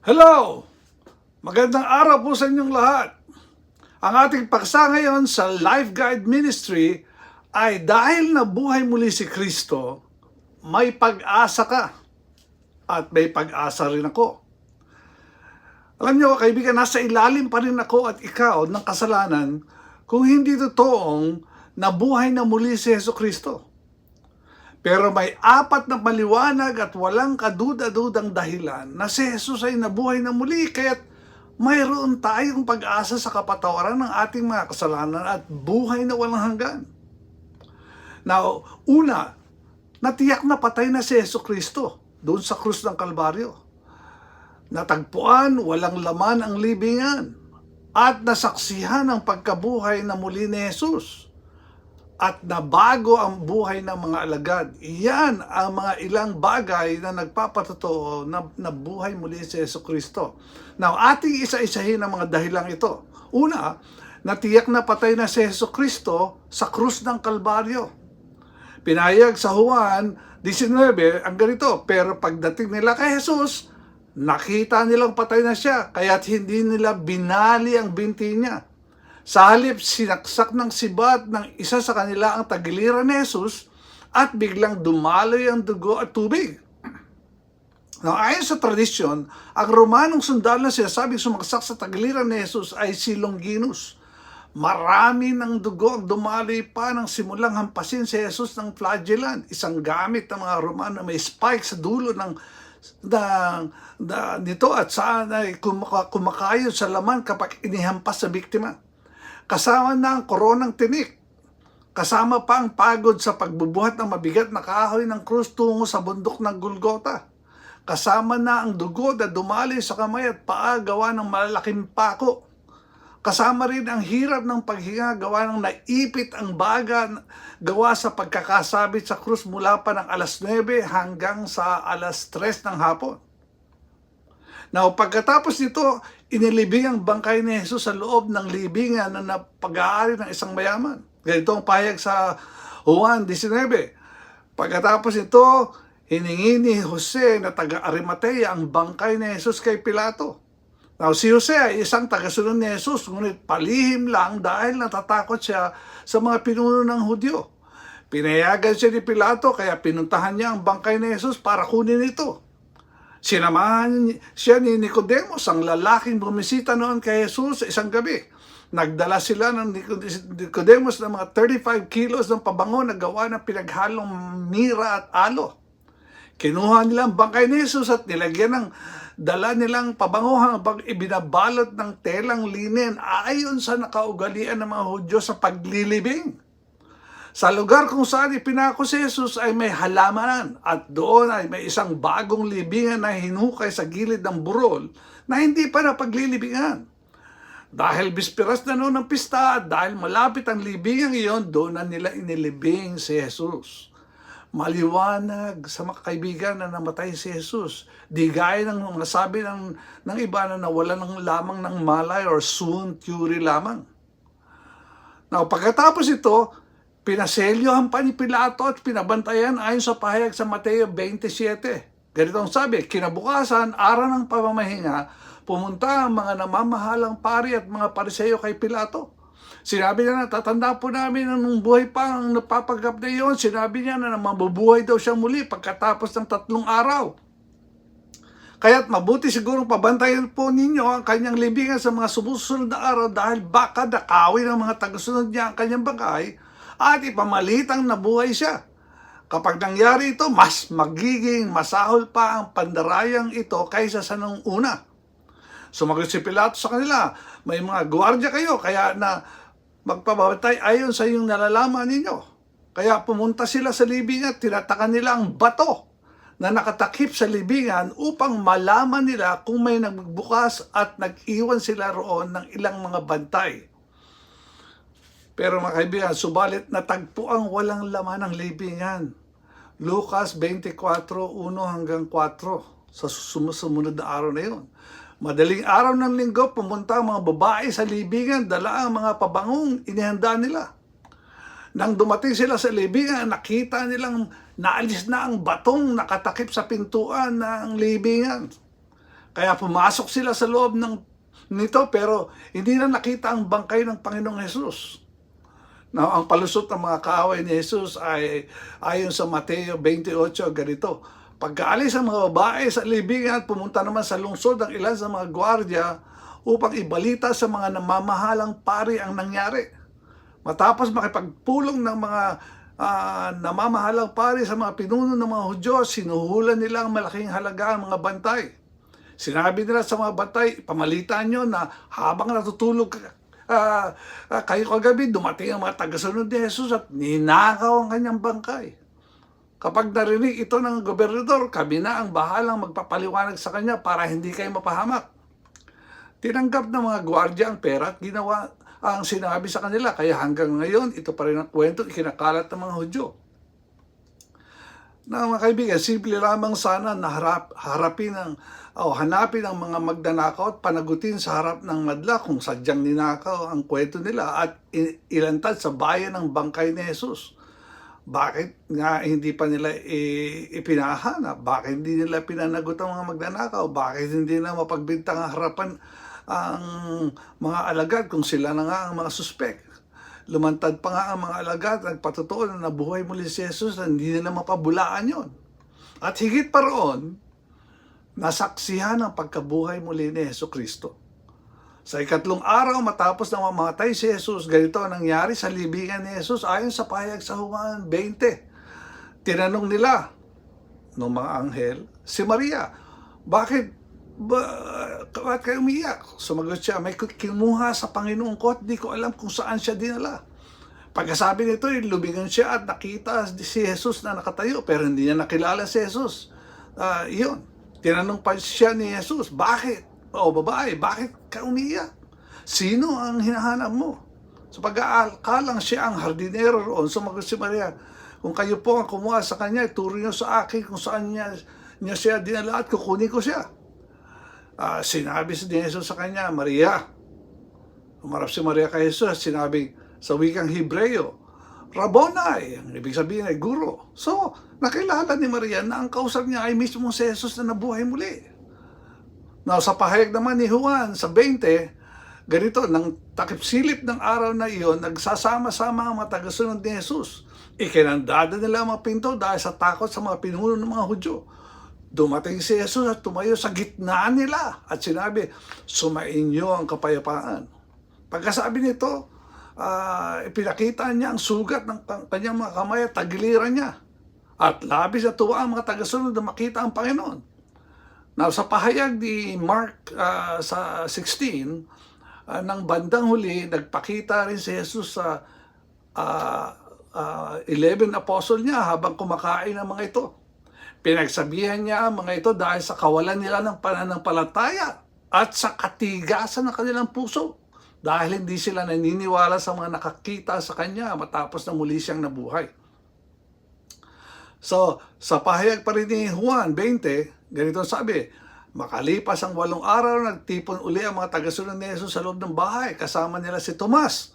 Hello! Magandang araw po sa inyong lahat. Ang ating paksa ngayon sa Life Guide Ministry ay dahil nabuhay muli si Kristo, may pag-asa ka. At may pag-asa rin ako. Alam niyo, kaibigan, nasa ilalim pa rin ako at ikaw ng kasalanan kung hindi totoong nabuhay na muli si Yeso Kristo. Pero may apat na maliwanag at walang kaduda-dudang dahilan na si Jesus ay nabuhay na muli kaya't mayroon tayong pag-asa sa kapatawaran ng ating mga kasalanan at buhay na walang hanggan. Now, una, natiyak na patay na si Yeso Kristo doon sa krus ng Kalbaryo. Natagpuan, walang laman ang libingan at nasaksihan ang pagkabuhay na muli ni Jesus at nabago ang buhay ng mga alagad. Iyan ang mga ilang bagay na nagpapatotoo na, na buhay muli si Yeso Kristo. Now, ating isa-isahin ang mga dahilang ito. Una, natiyak na patay na si Yeso Kristo sa krus ng Kalbaryo. Pinayag sa Juan 19 ang ganito, pero pagdating nila kay Jesus, nakita nilang patay na siya, kaya't hindi nila binali ang binti niya. Sa halip, sinaksak ng sibat ng isa sa kanila ang tagiliran ni Jesus at biglang dumaloy ang dugo at tubig. Now, ayon sa tradisyon, ang Romanong sundalo na sinasabing sumaksak sa tagiliran ni Jesus ay si Longinus. Marami ng dugo ang dumaloy pa nang simulang hampasin si Jesus ng flagellan, isang gamit ng mga Romano na may spike sa dulo ng ng da, nito at saan ay kumaka, kumakayon sa laman kapag inihampas sa biktima. Kasama na ang koronang tinik. Kasama pa ang pagod sa pagbubuhat ng mabigat na kahoy ng krus tungo sa bundok ng Golgota. Kasama na ang dugo na dumali sa kamay at paa gawa ng malalaking pako. Kasama rin ang hirap ng paghinga gawa ng naipit ang baga gawa sa pagkakasabit sa krus mula pa ng alas 9 hanggang sa alas 3 ng hapon. Now, pagkatapos nito, inilibing ang bangkay ni Jesus sa loob ng libingan na napag-aari ng isang mayaman. Ganito ang pahayag sa Juan 19. Pagkatapos nito, hiningi ni Jose na taga-Arimatea ang bangkay ni Jesus kay Pilato. Now, si Jose ay isang tagasunod ni Jesus, ngunit palihim lang dahil natatakot siya sa mga pinuno ng Hudyo. Pinayagan siya ni Pilato kaya pinuntahan niya ang bangkay ni Jesus para kunin ito. Sinamahan siya ni Nicodemus, ang lalaking bumisita noon kay Jesus sa isang gabi. Nagdala sila ng Nicodemus ng mga 35 kilos ng pabango na gawa ng pinaghalong mira at alo. Kinuha nila ang bangkay ni Jesus at nilagyan ng dala nilang pabango habang ibinabalot ng telang linen ayon sa nakaugalian ng mga Hudyo sa paglilibing. Sa lugar kung saan ipinako si Jesus ay may halamanan at doon ay may isang bagong libingan na hinukay sa gilid ng burol na hindi pa napaglilibingan. Dahil bisperas na noon ng pista at dahil malapit ang libingan iyon, doon na nila inilibing si Jesus. Maliwanag sa mga kaibigan na namatay si Jesus. Di gaya ng nasabi ng, ng iba na nawala ng lamang ng malay or soon cure lamang. Now, pagkatapos ito, Pinaselyohan pa ni Pilato at pinabantayan ayon sa pahayag sa Mateo 27. Ganito ang sabi, kinabukasan, araw ng pamamahinga, pumunta ang mga namamahalang pari at mga pariseyo kay Pilato. Sinabi niya na, tatanda po namin na nung buhay pa ang napapagap na iyon. Sinabi niya na mabubuhay daw siya muli pagkatapos ng tatlong araw. Kaya't mabuti siguro pabantayan po ninyo ang kanyang libingan sa mga sumusunod na araw dahil baka nakawin ng mga tagasunod niya ang kanyang bangkay at ipamalitang nabuhay siya. Kapag nangyari ito, mas magiging masahol pa ang pandarayang ito kaysa sa nung una. Sumagot si Pilato sa kanila, may mga gwardiya kayo, kaya na magpabatay ayon sa iyong nalalaman ninyo. Kaya pumunta sila sa libingan at tinatakan nila ang bato na nakatakip sa libingan upang malaman nila kung may nagbukas at nag-iwan sila roon ng ilang mga bantay. Pero mga kaibigan, subalit natagpo ang walang laman ng libingan. Lucas 24, 1 hanggang 4 sa sumusunod na araw na yun. Madaling araw ng linggo, pumunta ang mga babae sa libingan, dala ang mga pabangong inihanda nila. Nang dumating sila sa libingan, nakita nilang naalis na ang batong nakatakip sa pintuan ng libingan. Kaya pumasok sila sa loob ng nito pero hindi na nakita ang bangkay ng Panginoong Jesus. Now, ang palusot ng mga kaaway ni Jesus ay ayon sa Mateo 28, ganito. Pagkaalis ang mga babae sa libingan pumunta naman sa lungsod ng ilan sa mga gwardiya upang ibalita sa mga namamahalang pari ang nangyari. Matapos makipagpulong ng mga ah, namamahalang pari sa mga pinuno ng mga Hudyo, sinuhulan nila ang malaking halaga ang mga bantay. Sinabi nila sa mga bantay, pamalitan nyo na habang natutulog ah, ah, kayo kagabi, dumating ang mga tagasunod ni Jesus at ninakaw ang kanyang bangkay. Kapag narinig ito ng gobernador, kami na ang bahalang magpapaliwanag sa kanya para hindi kayo mapahamak. Tinanggap ng mga gwardiya ang pera at ginawa ang sinabi sa kanila. Kaya hanggang ngayon, ito pa rin ang kwento ikinakalat ng mga Hudyo. Na mga kaibigan, simple lamang sana na harap, harapin ang o hanapin ang mga magdanakaw at panagutin sa harap ng madla kung sadyang ninakaw ang kwento nila at ilantad sa bayan ng bangkay ni Jesus. Bakit nga hindi pa nila ipinahanap? Bakit hindi nila pinanagot ang mga magnanakaw? Bakit hindi nila mapagbintang ang harapan ang mga alagad kung sila na nga ang mga suspek? Lumantad pa nga ang mga alagad, nagpatotoo na nabuhay muli si Jesus hindi nila mapabulaan yon. At higit pa roon, nasaksihan ang pagkabuhay muli ni Yeso Kristo. Sa ikatlong araw matapos na mamatay si Jesus, ganito ang nangyari sa libingan ni Jesus ayon sa pahayag sa Juan 20. Tinanong nila ng mga anghel si Maria, bakit ba, bakit kayo umiyak? Sumagot siya, may kinuha sa Panginoon ko at di ko alam kung saan siya dinala. Pagkasabi nito, eh, lumingon siya at nakita si Jesus na nakatayo pero hindi niya nakilala si Jesus. Ah, yun. Tinanong pa siya ni Jesus, bakit? O babae, bakit ka umiiyak? Sino ang hinahanap mo? Sa pag-aakalang siya ang hardinero roon, sumagot si Maria, kung kayo po ang kumuha sa kanya, ituro niyo sa akin kung saan niya, niya siya dinala at kukunin ko siya. Ah, sinabi si Jesus sa kanya, Maria. Umarap si Maria kay Jesus, sinabi sa wikang Hebreo, Rabboni, ang ibig sabihin ay guro. So, nakilala ni Maria na ang kausap niya ay mismo si Jesus na nabuhay muli. Now, sa pahayag naman ni Juan sa 20, ganito, nang takip-silip ng araw na iyon, nagsasama-sama ang mga tagasunod ni Jesus. Ikinandada nila ang mga pinto dahil sa takot sa mga pinuno ng mga Hudyo. Dumating si Jesus at tumayo sa gitna nila at sinabi, sumain niyo ang kapayapaan. Pagkasabi nito, ah, ipinakita niya ang sugat ng kan- kanyang mga kamay at tagiliran niya. At labis na tuwa ang mga tagasunod na makita ang Panginoon. Now, sa pahayag ni Mark ah, sa 16, ah, ng bandang huli, nagpakita rin si Jesus sa ah, ah, 11 apostle niya habang kumakain ang mga ito. Pinagsabihan niya ang mga ito dahil sa kawalan nila ng pananampalataya at sa katigasan ng kanilang puso dahil hindi sila naniniwala sa mga nakakita sa kanya matapos na muli siyang nabuhay. So, sa pahayag pa rin ni Juan 20, ganito sabi, Makalipas ang walong araw, nagtipon uli ang mga tagasunod ni Jesus sa loob ng bahay. Kasama nila si Tomas,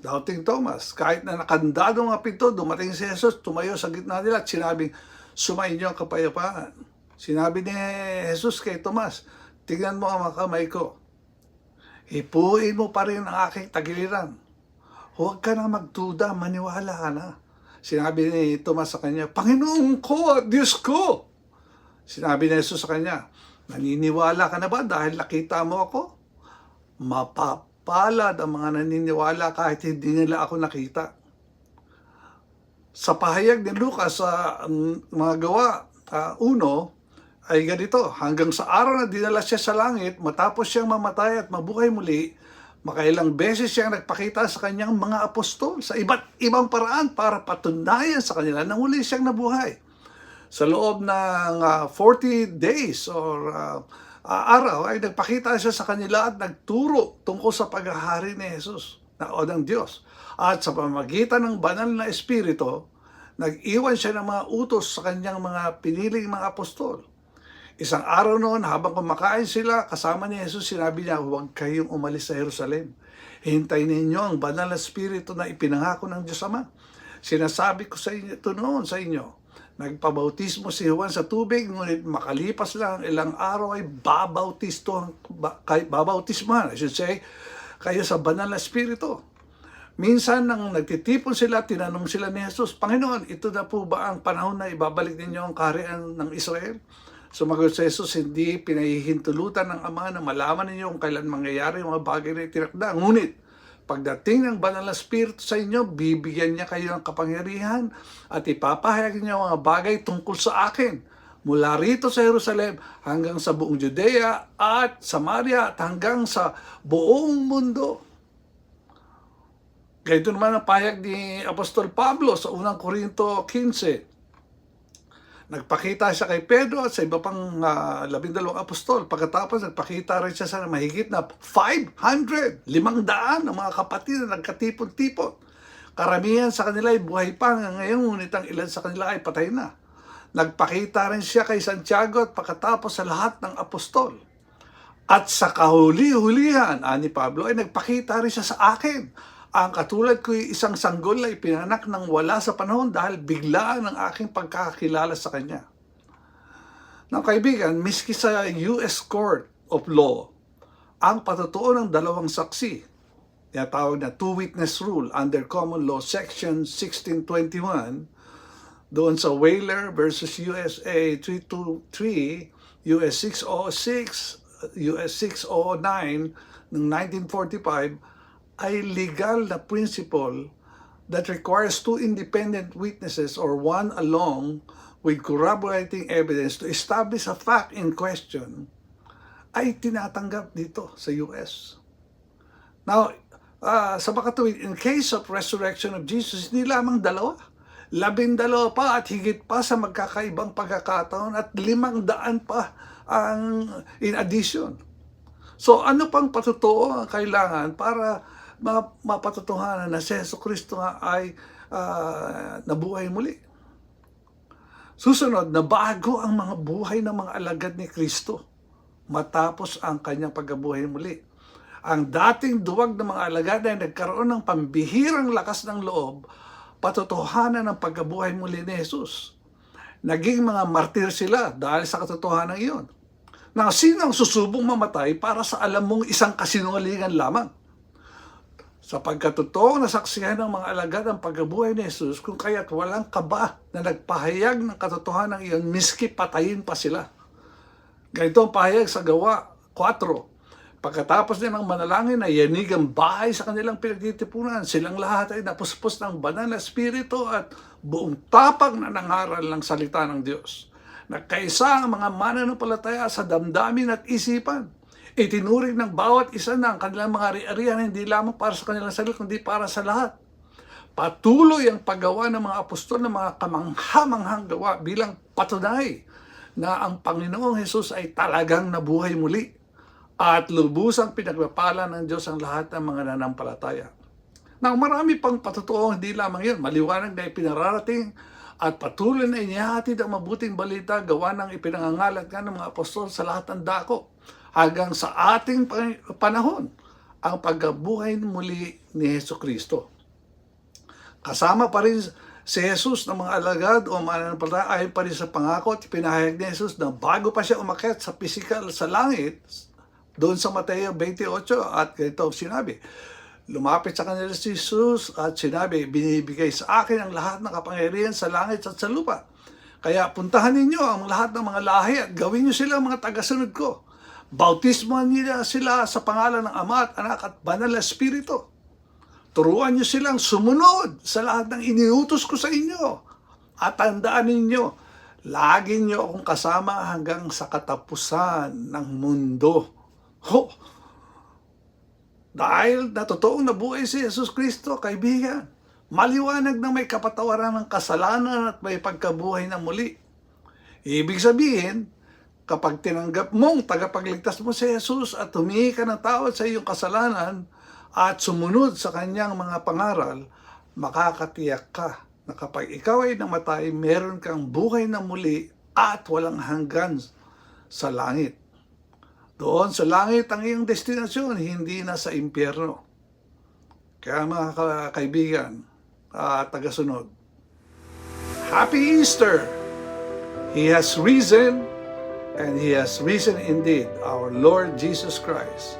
doubting Thomas. Kahit na nakandado ang pinto, dumating si Jesus, tumayo sa gitna nila at sinabing, sumayin niyo ang kapayapaan. Sinabi ni Jesus kay Tomas, tignan mo ang kamay ko. Hipuin mo pa rin ang aking tagiliran. Huwag ka na magduda, maniwala ka na. Sinabi ni Tomas sa kanya, Panginoon ko at Diyos ko. Sinabi ni Jesus sa kanya, naniniwala ka na ba dahil nakita mo ako? Mapapalad ang mga naniniwala kahit hindi nila ako nakita. Sa pahayag ni Lucas sa um, mga gawa uh, uno, ay ganito, hanggang sa araw na dinala siya sa langit, matapos siyang mamatay at mabuhay muli, makailang beses siyang nagpakita sa kanyang mga apostol sa iba't ibang paraan para patunayan sa kanila na muli siyang nabuhay. Sa loob ng ah, 40 days or ah, araw ay nagpakita siya sa kanila at nagturo tungkol sa paghahari ni Jesus na o ng Diyos. At sa pamagitan ng banal na Espiritu, nag-iwan siya ng mga utos sa kanyang mga piniling mga apostol. Isang araw noon, habang kumakain sila, kasama ni Jesus, sinabi niya, huwag kayong umalis sa Jerusalem. Hintayin ninyo ang banal na Espiritu na ipinangako ng Diyos Ama. Sinasabi ko sa inyo ito noon sa inyo, Nagpabautismo si Juan sa tubig, ngunit makalipas lang ilang araw ay babautisto, ba, kay, babautismahan, I should say, kayo sa banal na espiritu. Minsan nang nagtitipon sila, tinanong sila ni Jesus, Panginoon, ito na po ba ang panahon na ibabalik ninyo ang kaharian ng Israel? Sumagot si Jesus, hindi pinahihintulutan ng Ama na malaman ninyo kung kailan mangyayari yung mga bagay na itinakda. Ngunit, pagdating ng banal na spirito sa inyo, bibigyan niya kayo ng kapangyarihan at ipapahayag niya mga bagay tungkol sa akin. Mula rito sa Jerusalem hanggang sa buong Judea at Samaria at hanggang sa buong mundo. Ganito naman ang pahayag ni Apostol Pablo sa unang Korinto 15. Nagpakita siya kay Pedro at sa iba pang uh, labindalawang apostol. Pagkatapos, nagpakita rin siya sa mahigit na 500, limang daan ng mga kapatid na nagkatipon-tipon. Karamihan sa kanila ay buhay pa ngayon, ngunit ang ilan sa kanila ay patay na. Nagpakita rin siya kay Santiago at pagkatapos sa lahat ng apostol. At sa kahuli-hulihan, ani Pablo, ay nagpakita rin siya sa akin ang katulad ko isang sanggol ay pinanak ng wala sa panahon dahil biglaan ang aking pagkakakilala sa kanya. Now kaibigan, miski sa US Court of Law, ang patutuo ng dalawang saksi, tinatawag na two-witness rule under Common Law Section 1621, doon sa Whaler versus USA 323, US 606, US 609 ng 1945, ay legal na principle that requires two independent witnesses or one along with corroborating evidence to establish a fact in question ay tinatanggap dito sa US. Now, uh, sa makatuwid, in case of resurrection of Jesus, hindi lamang dalawa. Labindalawa pa at higit pa sa magkakaibang pagkakataon at limang daan pa ang in addition. So ano pang patutuo ang kailangan para mapatutuhanan na si Yeso Kristo nga ay uh, nabuhay muli. Susunod, na bago ang mga buhay ng mga alagad ni Kristo matapos ang kanyang pagkabuhay muli. Ang dating duwag ng mga alagad ay nagkaroon ng pambihirang lakas ng loob patutuhanan ng pagkabuhay muli ni Jesus. Naging mga martir sila dahil sa katotohanan iyon. Na sino ang susubong mamatay para sa alam mong isang kasinungalingan lamang? sa pagkatotoong nasaksihan ng mga alagad ang pagkabuhay ni Jesus kung kaya't walang kaba na nagpahayag ng katotohanan iyon miski patayin pa sila. Ganito ang pahayag sa gawa 4. Pagkatapos din ng manalangin na yanig ang bahay sa kanilang pinagtitipunan, silang lahat ay napuspos ng banal na spirito at buong tapang na nangaral ng salita ng Diyos. Nagkaisa ang mga mananampalataya sa damdamin at isipan itinuring ng bawat isa ng kanilang mga ari-arian hindi lamang para sa kanilang sarili, kundi para sa lahat. Patuloy ang paggawa ng mga apostol ng mga kamangha-manghang gawa bilang patunay na ang Panginoong Hesus ay talagang nabuhay muli at lubusang pinagpapala ng Diyos ang lahat ng mga nanampalataya. Nang marami pang patutuo, hindi lamang yun, maliwanag na ipinararating at patuloy na inihatid ang mabuting balita gawa ng ipinangangalat nga ng mga apostol sa lahat ng dako hanggang sa ating panahon ang pagkabuhay muli ni Heso Kristo. Kasama pa rin si Jesus ng mga alagad o mananampalataya ayon pa rin sa pangako at pinahayag ni Jesus na bago pa siya umakyat sa physical sa langit, doon sa Mateo 28 at ganito sinabi, Lumapit sa kanila si Jesus at sinabi, binibigay sa akin ang lahat ng kapangyarihan sa langit at sa lupa. Kaya puntahan ninyo ang lahat ng mga lahi at gawin niyo sila mga tagasunod ko Bautismohan niya sila sa pangalan ng Ama at Anak at Banal na Espiritu. Turuan niyo silang sumunod sa lahat ng iniutos ko sa inyo. At tandaan ninyo, lagi niyo akong kasama hanggang sa katapusan ng mundo. Ho! Dahil na totoong nabuhay si Jesus Kristo, kaibigan, maliwanag na may kapatawaran ng kasalanan at may pagkabuhay na muli. Ibig sabihin, kapag tinanggap mong tagapagligtas mo si Jesus at humingi ka ng tawad sa iyong kasalanan at sumunod sa kanyang mga pangaral, makakatiyak ka na kapag ikaw ay namatay, meron kang buhay na muli at walang hanggan sa langit. Doon sa langit ang iyong destinasyon, hindi na sa impyerno. Kaya mga ka- kaibigan, uh, tagasunod, Happy Easter! He has risen, and He has risen indeed, our Lord Jesus Christ.